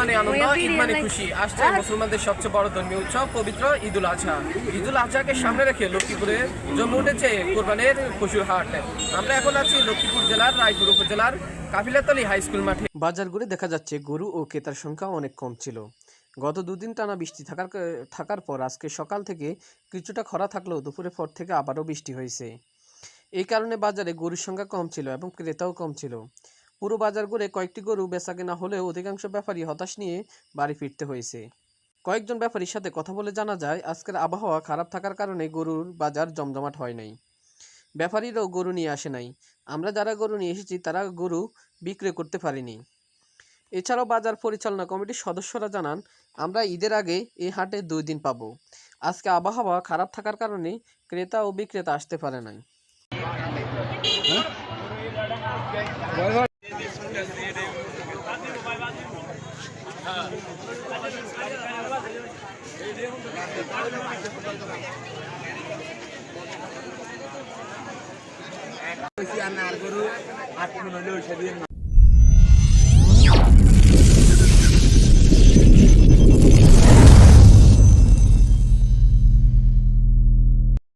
মানে আনন্দ ঈদ মানে খুশি। আসছে মুসলমানদের সবচেয়ে বড় ধর্মীয় উৎসব পবিত্র ঈদুল আজহা। ঈদুল আজহাকে সামনে রেখে লক্ষ্মীপুরে জমে উঠেছে কোরবানের পশুর হাট আমরা এখন আছি লক্ষ্মীপুর জেলার রায়পুর উপজেলার কাফিলাতলি হাই স্কুল মাঠে। বাজার ঘুরে দেখা যাচ্ছে গরু ও ক্রেতার সংখ্যা অনেক কম ছিল। গত দুদিন টানা বৃষ্টি থাকার থাকার পর আজকে সকাল থেকে কিছুটা খরা থাকলেও দুপুরের পর থেকে আবারও বৃষ্টি হয়েছে। এই কারণে বাজারে গরুর সংখ্যা কম ছিল এবং ক্রেতাও কম ছিল। পুরো বাজার ঘুরে কয়েকটি গরু বেচা কেনা হলেও অধিকাংশ ব্যাপারী হতাশ নিয়ে বাড়ি ফিরতে হয়েছে। কয়েকজন ব্যাপারীর সাথে কথা বলে জানা যায়, আজকের আবহাওয়া খারাপ থাকার কারণে গরুর বাজার জমজমাট হয় নাই। ব্যাপারীরাও গরু নিয়ে আসে নাই। আমরা যারা গরু নিয়ে এসেছি, তারা গরু বিক্রি করতে পারিনি। এছাড়াও বাজার পরিচালনা কমিটির সদস্যরা জানান, আমরা ঈদের আগে এই হাটে দুই দিন পাবো। আজকে আবহাওয়া খারাপ থাকার কারণে ক্রেতা ও বিক্রেতা আসতে পারে নাই। আর গরু আট মনে হলে ওই সেদিন